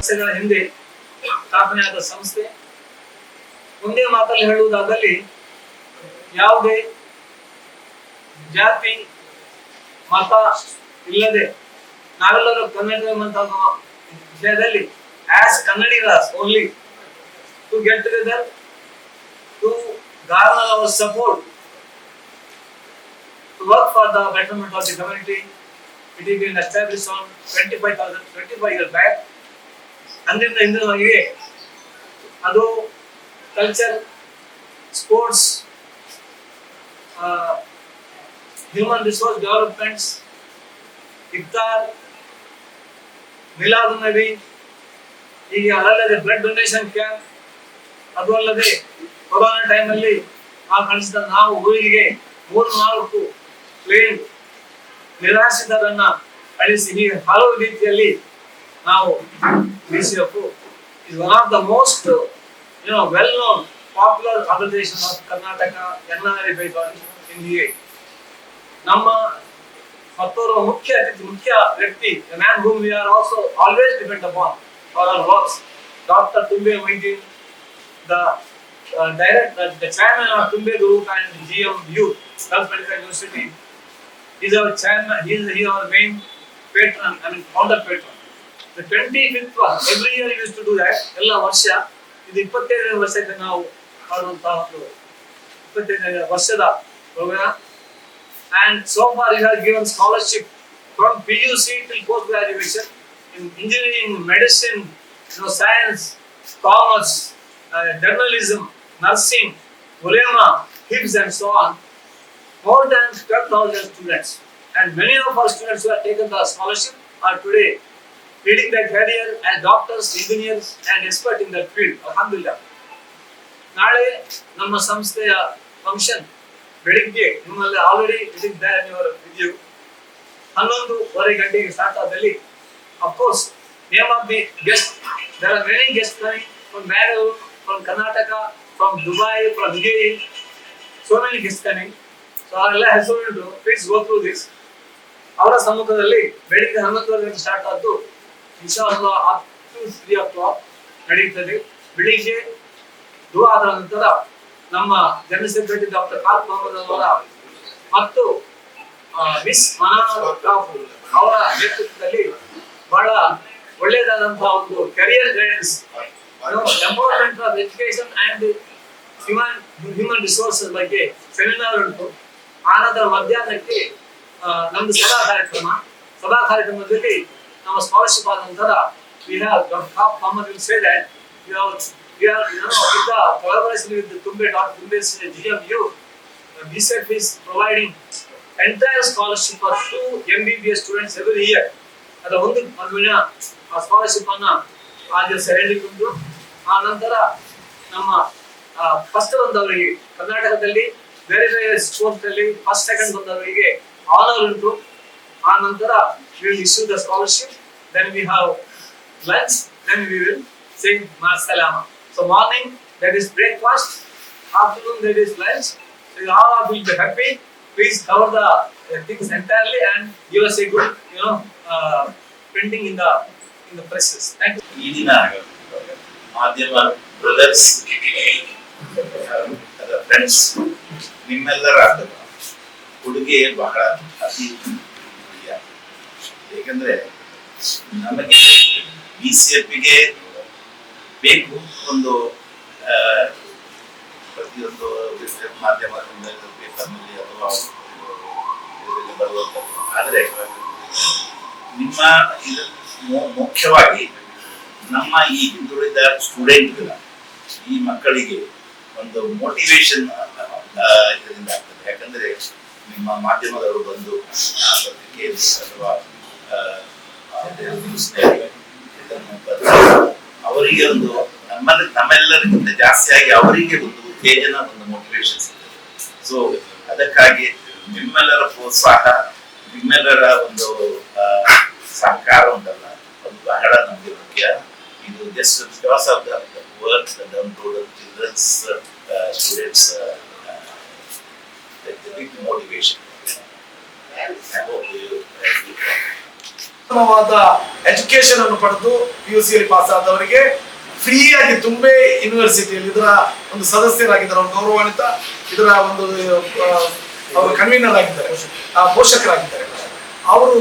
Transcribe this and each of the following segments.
ವರ್ಷಗಳ ಹಿಂದೆ ಸ್ಥಾಪನೆಯಾದ ಸಂಸ್ಥೆ ಒಂದೇ ಮಾತಲ್ಲಿ ಹೇಳುವುದಾದಲ್ಲಿ ಯಾವುದೇ ಜಾತಿ ಮತ ಇಲ್ಲದೆ ನಾವೆಲ್ಲರೂ ಕನ್ನಡ ವಿಷಯದಲ್ಲಿ as Kannadigas only to get together to garner our support to work for the betterment of the community. It is been established on 25,000, 25 year back. ಅಂದಿನ ಹಿಂದಿನವರೆಗೆ ಅದು culture sports human resource developments Iftar Milad Nabi ಹೀಗೆ ಅದಲ್ಲದೆ blood donation camp ಅದು ಅಲ್ಲದೆ corona ಟೈಮಲ್ಲಿ ಆ ಕಳಿಸಿದ ನಾವು ಊರಿಗೆ ಮೂರು ನಾಲ್ಕು ಪ್ಲೇನ್ ನಿರಾಶ್ರಿತರನ್ನ ಅಳಿಸಿ ಹೀಗೆ ಹಲವು ರೀತಿಯಲ್ಲಿ ನಾವು BCF is one of the most, you know, well-known, popular organization of Karnataka, NRI based on NDA. ನಮ್ಮ ಮತ್ತೋರ್ವ ಮುಖ್ಯ ಅತಿಥಿ ಮುಖ್ಯ ವ್ಯಕ್ತಿ the man whom we are also always depend upon for our works, Dr. Tumbe Moideen, the uh, direct, uh, the chairman of Tumbe Group and GMU, Gulf Medical University, is our chairman, he is, he is our main patron, I mean founder patron. Twenty fifth every use ಎಲ್ಲ ವರ್ಷ, ಇದು ಇಪ್ಪತ್ತೈದನೇ ವರ್ಷಕ್ಕೆ ನಾವು ಮಾಡುವಂತಹ ವರ್ಷದ and so given scholarship from U C T post graduation engineering medicine science commerce journalism nursing ಒಲೇಮಾ hips and so on more students and many of students her scholarship are today leading their career as doctors, engineers and experts in their field. Alhamdulillah. ನಾಳೆ ನಮ್ಮ ಸಂಸ್ಥೆಯ function ಬೆಳಿಗ್ಗೆ ನಿಮ್ಮಲ್ಲಿ already it is there your ಹನ್ನೊಂದುವರೆ ಗಂಟೆಗೆ start ಆದಲ್ಲಿ of course name of the guest there are many guest coming from Bangalore from Karnataka from Dubai from UAE so many guest coming so ಅವರೆಲ್ಲ ಹೆಸರು please go through this ಅವರ ಸಮ್ಮುಖದಲ್ಲಿ ಬೆಳಿಗ್ಗೆ ಹನ್ನೊಂದುವರೆ ಗಂಟೆ ಸ್ಟಾರ್ಟ್ ಆದ್ದು ಇನ್ಶಾಲ್ಲ ಹತ್ತು ತ್ರೀ ನಡೆಯುತ್ತದೆ ಬೆಳಿಗ್ಗೆ ದುವಾ ಆದ ನಂತರ ನಮ್ಮ ಜನರಲ್ ಡಾಕ್ಟರ್ ಕಾರ್ ಮೊಹಮ್ಮದ್ ಅವರ ಮತ್ತು ಮಿಸ್ ಮನಾರ್ ಕಾಫ್ ಅವರ ನೇತೃತ್ವದಲ್ಲಿ ಬಹಳ ಒಳ್ಳೆಯದಾದಂತಹ ಒಂದು career guidance empowerment of education and human human resources ಬಗ್ಗೆ ಸೆಮಿನಾರ್ ಉಂಟು. ಆನಂತರ ಮಧ್ಯಾಹ್ನಕ್ಕೆ ನಮ್ದು ಸಭಾ ಕಾರ್ಯಕ್ರಮ. ಸಭಾ ಕಾರ್ಯಕ್ರಮದಲ್ಲಿ ನಮ್ಮ ಸ್ಕಾಲರ್ಶಿಪ್ ಆದ ನಂತರ are you providing entire scholarship to students ಅದ ಒಂದು ಆ ಸ್ಕಾಲರ್ಶಿಪ್ ಅನ್ನ ನಮ್ಮ ಫಸ್ಟ್ ಒಂದವರಿಗೆ ಕರ್ನಾಟಕದಲ್ಲಿ, ಬೇರೆ ಸ್ಕೋರ್ ಅಲ್ಲಿ ಫಸ್ಟ್ ಸೆಕೆಂಡ್ ಬಂದವರಿಗೆ ಆನರ್ ಉಂಟು. ಆನಂತರ Will issue the scholarship then we have lunch, then we will sing Masalama. So morning that is breakfast, afternoon that is lunch. So you all will be happy. Please cover the uh, things entirely and give us a good, you know, uh, printing in the in the presses. Thank you. ಈ ದಿನ ಮಾಧ್ಯಮ brothers friends ನಿಮ್ಮೆಲ್ಲರ ಕೊಡುಗೆ ಬಹಳ ಅತಿ ಮುಖ್ಯ ಏಕೆಂದ್ರೆ ನಮಗೆ ಬಿ ಸಿ ಎಫ್ಗೆ ಬೇಕು ಒಂದು ಪ್ರತಿಯೊಂದು ಮಾಧ್ಯಮದಿಂದ ಪೇಪರ್ನಲ್ಲಿ ಅಥವಾ ಇದರಲ್ಲಿ ಬರುವಂಥದ್ದು. ಆದರೆ ನಿಮ್ಮ ಮುಖ್ಯವಾಗಿ ನಮ್ಮ ಈ ಹಿಂದುಳಿದ ಸ್ಟೂಡೆಂಟ್ಗಳ ಈ ಮಕ್ಕಳಿಗೆ ಒಂದು ಮೋಟಿವೇಶನ್ ಇದರಿಂದ ಆಗ್ತದೆ. ಯಾಕಂದ್ರೆ ನಿಮ್ಮ ಮಾಧ್ಯಮದವರು ಬಂದು ಪತ್ರಿಕೆಯಲ್ಲಿ ಅಥವಾ ಅವರಿಗೆ ಒಂದು ನಮ್ಮಲ್ಲಿ ನಮ್ಮೆಲ್ಲರಿಗಿಂತ ಜಾಸ್ತಿಯಾಗಿ ಅವರಿಗೆ ಒಂದು ಉತ್ತೇಜನ, ಒಂದು ಮೋಟಿವೇಶನ್ ಸಿಗ್ತದೆ. ಸೊ ಅದಕ್ಕಾಗಿ ನಿಮ್ಮೆಲ್ಲರ ಪ್ರೋತ್ಸಾಹ, ನಿಮ್ಮೆಲ್ಲರ ಒಂದು ಸಹಕಾರ ಉಂಟಲ್ಲ ಅದು ಬಹಳ ನಮಗೆ ಮುಖ್ಯ. ಇದು just because of the children's students motivation I hope you ಉತ್ತಮವಾದ ಎಜುಕೇಶನ್ ಅನ್ನು ಪಡೆದು ಪಿ ಯು ಸಿಯಲ್ಲಿ ಪಾಸ್ ಆದವರಿಗೆ ಫ್ರೀ ಆಗಿ ತುಂಬೆ ಯೂನಿವರ್ಸಿಟಿಯಲ್ಲಿ ಇದರ ಒಂದು ಸದಸ್ಯರಾಗಿದ್ದಾರೆ, ಅವರು ಗೌರವಾನ್ವಿತ, ಇದರ ಒಂದು ಅವರು ಕನ್ವೀನರ್ ಆಗಿದ್ದಾರೆ ಪೋಷಕರಾಗಿದ್ದಾರೆ. ಅವರು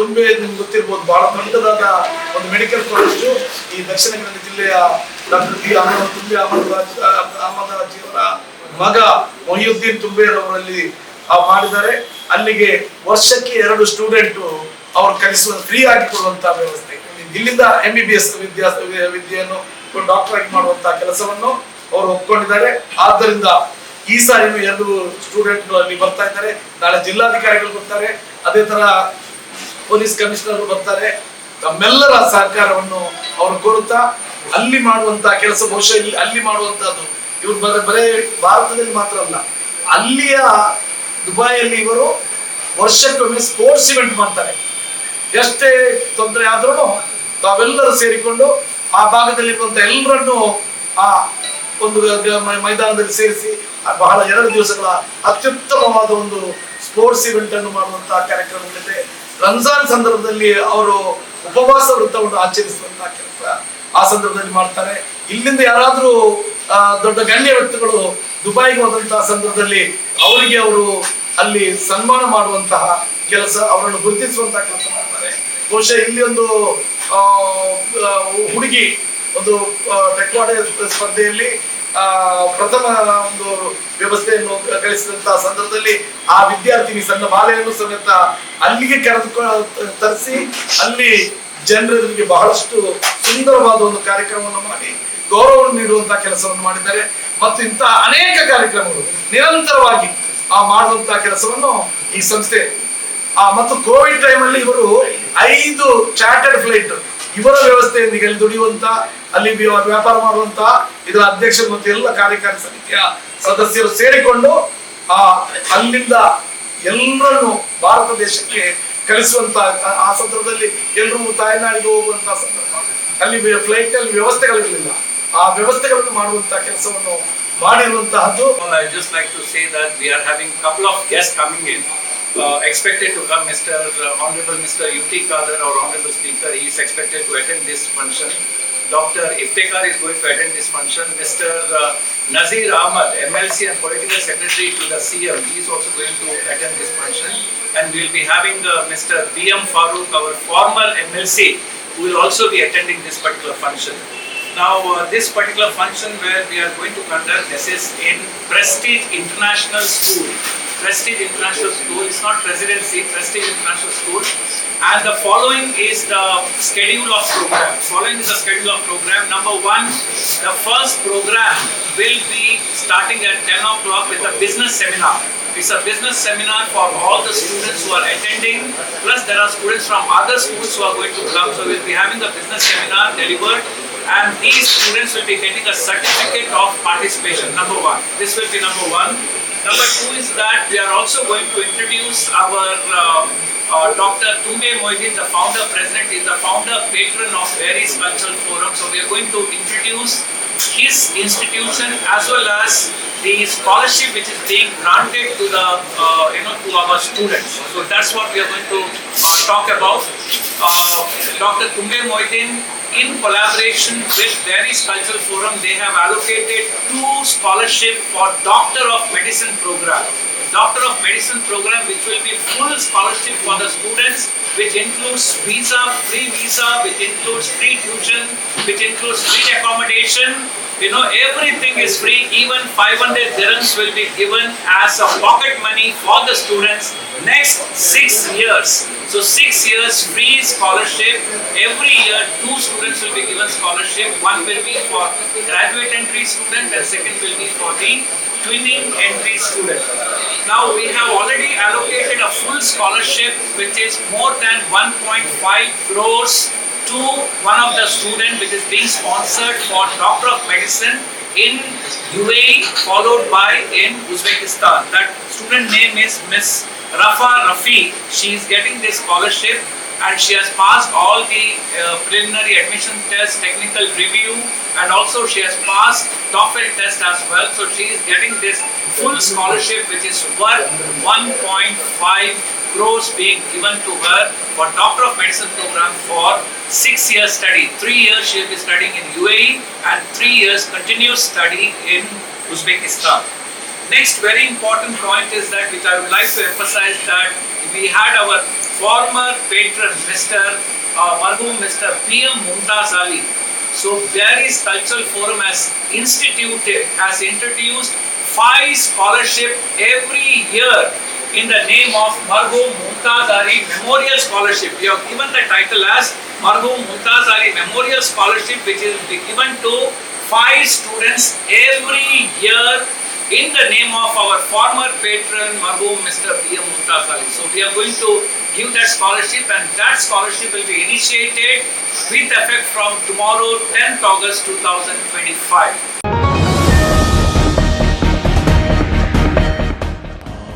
ತುಂಬೆ ನಿಮ್ಗೆ ಗೊತ್ತಿರ್ಬೋದು, ಬಹಳ ದೊಡ್ಡದಾದ ಒಂದು ಮೆಡಿಕಲ್ ಕಾಲೇಜು ಈ ದಕ್ಷಿಣ ಕನ್ನಡ ಜಿಲ್ಲೆಯ ಡಾಕ್ಟರ್ ಬಿ ಅಹಮದ್ ತುಂಬೆ ಅಹಮದ್ ಅಹಮದ್ ರಾಜಿಯವರ ಮಗ ಮೊಹಿಯುದ್ದೀನ್ ತುಂಬೆ ಅವರಲ್ಲಿ ಮಾಡಿದ್ದಾರೆ. ಅಲ್ಲಿಗೆ ವರ್ಷಕ್ಕೆ ಎರಡು ಸ್ಟೂಡೆಂಟ್ ಅವರು ಕಲಿಸುವ ಫ್ರೀ ಆಗಿ ಕೊಡುವಂತಹ ವ್ಯವಸ್ಥೆ. ಇಲ್ಲಿಂದ ಎಂ ಬಿ ಬಿ ಎಸ್ ವಿದ್ಯಾ ವಿದ್ಯೆಯನ್ನು ಡಾಕ್ಟರ್ ಆಗಿ ಮಾಡುವಂತಹ ಕೆಲಸವನ್ನು ಅವರು ಒಪ್ಕೊಂಡಿದ್ದಾರೆ. ಆದ್ದರಿಂದ ಈ ಸಾರಿ ಎರಡು ಸ್ಟೂಡೆಂಟ್ ಅಲ್ಲಿ ಬರ್ತಾ ಇದ್ದಾರೆ. ನಾಳೆ ಜಿಲ್ಲಾಧಿಕಾರಿಗಳು ಬರ್ತಾರೆ. ಅದೇ ತರ ಪೊಲೀಸ್ ಕಮಿಷನರ್ ಬರ್ತಾರೆ. ತಮ್ಮೆಲ್ಲರ ಸಹಕಾರವನ್ನು ಅವರು ಕೋರುತ್ತಾ ಅಲ್ಲಿ ಮಾಡುವಂತಹ ಕೆಲಸ ಬಹುಶಃ ಇಲ್ಲಿ ಅಲ್ಲಿ ಮಾಡುವಂತಹದ್ದು. ಇವರು ಬರ ಬರೇ ಭಾರತದಲ್ಲಿ ಮಾತ್ರ ಅಲ್ಲ. ಅಲ್ಲಿಯ ದುಬೈಯಲ್ಲಿ ಇವರು ವರ್ಷಕ್ಕೊಮ್ಮೆ ಸ್ಪೋರ್ಟ್ಸ್ ಇವೆಂಟ್ ಮಾಡ್ತಾರೆ. ಎಷ್ಟೇ ತೊಂದರೆ ಆದ್ರೂ ತಾವೆಲ್ಲರೂ ಸೇರಿಕೊಂಡು ಆ ಭಾಗದಲ್ಲಿರುವಂತ ಎಲ್ಲರನ್ನು ಆ ಒಂದು ಮೈದಾನದಲ್ಲಿ ಸೇರಿಸಿ ಬಹಳ ಎರಡು ದಿವಸಗಳ ಅತ್ಯುತ್ತಮವಾದ ಒಂದು ಸ್ಪೋರ್ಟ್ಸ್ ಇವೆಂಟ್ ಅನ್ನು ಮಾಡುವಂತಹ ಕಾರ್ಯಕ್ರಮಗಳಿದೆ ರಂಜಾನ್ ಸಂದರ್ಭದಲ್ಲಿ ಅವರು ಉಪವಾಸ ವೃತ್ತವನ್ನು ಆಚರಿಸುವಂತಹ ಕೆಲಸ ಆ ಸಂದರ್ಭದಲ್ಲಿ ಮಾಡ್ತಾರೆ. ಇಲ್ಲಿಂದ ಯಾರಾದರೂ ದೊಡ್ಡ ಗಣ್ಯ ವ್ಯಕ್ತಿಗಳು ದುಬೈಗೆ ಹೋದಂತಹ ಸಂದರ್ಭದಲ್ಲಿ ಅವರಿಗೆ ಅವರು ಅಲ್ಲಿ ಸನ್ಮಾನ ಮಾಡುವಂತಹ ಕೆಲಸ, ಅವರನ್ನು ಗುರುತಿಸುವಂತಹ ಕೆಲಸ ಮಾಡ್ತಾರೆ. ಬಹುಶಃ ಇಲ್ಲಿ ಒಂದು ಹುಡುಗಿ ಒಂದು ಟೆಕ್ವಾಡೆ ಸ್ಪರ್ಧೆಯಲ್ಲಿ ಪ್ರಥಮ ಒಂದು ವ್ಯವಸ್ಥೆಯನ್ನು ಕಳಿಸಿದಂತಹ ಸಂದರ್ಭದಲ್ಲಿ ಆ ವಿದ್ಯಾರ್ಥಿನಿ ಸಣ್ಣ ಬಾಲೆಯನ್ನು ಸಮೇತ ಅಲ್ಲಿಗೆ ಕರೆದುಕೊಂಡು ತರಿಸಿ, ಅಲ್ಲಿ ಜನರಿಗೆ ಬಹಳಷ್ಟು ಸುಂದರವಾದ ಒಂದು ಕಾರ್ಯಕ್ರಮವನ್ನು ಮಾಡಿ ಗೌರವವನ್ನು ನೀಡುವಂತಹ ಕೆಲಸವನ್ನು ಮಾಡಿದ್ದಾರೆ. ಮತ್ತು ಇಂತಹ ಅನೇಕ ಕಾರ್ಯಕ್ರಮಗಳು ನಿರಂತರವಾಗಿ ಆ ಮಾಡುವಂತಹ ಕೆಲಸವನ್ನು ಈ ಸಂಸ್ಥೆ ಮತ್ತು ಕೋವಿಡ್ ಟೈಮ್ ಅಲ್ಲಿ ಇವರು ಐದು ಚಾರ್ಟರ್ಡ್ ಫ್ಲೈಟ್ ಇವರ ವ್ಯವಸ್ಥೆಯೊಂದಿಗೆ ಅಲ್ಲಿ ದುಡಿಯುವಂತ, ಅಲ್ಲಿ ವ್ಯ- ವ್ಯಾಪಾರ ಮಾಡುವಂತ, ಇದರ ಅಧ್ಯಕ್ಷರು ಮತ್ತು ಎಲ್ಲ ಕಾರ್ಯಕಾರಿ ಸಮಿತಿಯ ಸದಸ್ಯರು ಸೇರಿಕೊಂಡು, ಆ, ಅಲ್ಲಿಂದ ಎಲ್ಲರನ್ನು ಭಾರತ ದೇಶಕ್ಕೆ ಕಲಿಸುವಂತ ಆ- ಸಂದರ್ಭದಲ್ಲಿ ಎಲ್ಲರೂ ತಾಯ್ನಾಡಿಗೆ ಹೋಗುವಂತ ಸಂದರ್ಭ. ಅಲ್ಲಿ ಫ್ಲೈಟ್ ಅಲ್ಲಿ ವ್ಯವಸ್ಥೆಗಳಿರಲಿಲ್ಲ. ಆ ವ್ಯವಸ್ಥೆಗಳನ್ನು ಮಾಡುವಂತ ಕೆಲಸವನ್ನು ಮಾಡಿರುವಂತಹದ್ದು. I just just to say that we are having couple of guests coming in. Uh, expected to come Mr. uh, Honorable Mr. U.T. Kadir, our Honorable Speaker, he is expected to attend this function. Dr. Iftekar is going to attend this function. Mr. uh, Nazir Ahmad, MLC and Political Secretary to the CM, he is also going to attend this function. And we'll be having uh, Mr. B.M. Farooq, our former MLC, who will also be attending this particular function. Now, uh, this particular function where we are going to conduct this is in Prestige International School. Prestige International School, it's not residency, Prestige International School. And the following is the schedule of program. Following is the schedule of program. Number one, the first program will be starting at 10 o'clock with a business seminar. It's a business seminar for all the students who are attending. Plus, there are students from other schools who are going to come. So, we'll be having the business seminar delivered and these students will be getting a certificate of participation, number one. This will be number one. Number two is that we are also going to introduce our uh, uh, Dr. Tumbe Moidin, the founder president, is the founder patron of various Cultural forums. So we are going to introduce his institution as well as the scholarship which is being granted to the uh, you know to our students. So that's what we are going to uh, talk about. Uh, Dr. Tumbe Moidin, in collaboration with Varies Cultural Forum, they have allocated two scholarship for Doctor of Medicine program. Doctor of Medicine program, which will be full scholarship for the students, which includes visa, free visa, which includes free tuition, which includes free accommodation. You know, everything is free. Even 500 dirhams will be given as a pocket money for the students next six years. So six years free scholarship. Every year, two students will be given scholarship. One will be for graduate entry student, and second will be for the twinning entry student. Now we have already allocated a full scholarship, which is more than 1.5 crores to one of the student, which is being sponsored for Doctor of Medicine in UAE, followed by in Uzbekistan. That student name is Miss Rafa Rafi. She is getting this scholarship and she has passed all the uh, preliminary admission test, technical review, and also she has passed TOEFL test as well. So she is getting this full scholarship, which is worth 1.5 crores being given to her for Doctor of Medicine program for six years study. Three years she will be studying in UAE and three years continuous study in Uzbekistan. Next very important point is that which I would like to emphasize that we had our former patron Mr. Uh, Marhum Mr. P.M. Mumtaz Ali. So Barry's Cultural Forum has instituted, has introduced five scholarship every year in the name of Marhum Mumtaz Ali Memorial Scholarship. We have given the title as Marhum Mumtaz Ali Memorial Scholarship which is given to five students every year in the name of our former patron Marhum Mr. P.M. Mumtaz Ali. So we are going to give that scholarship and that scholarship will be initiated with effect from tomorrow 10th August 2025.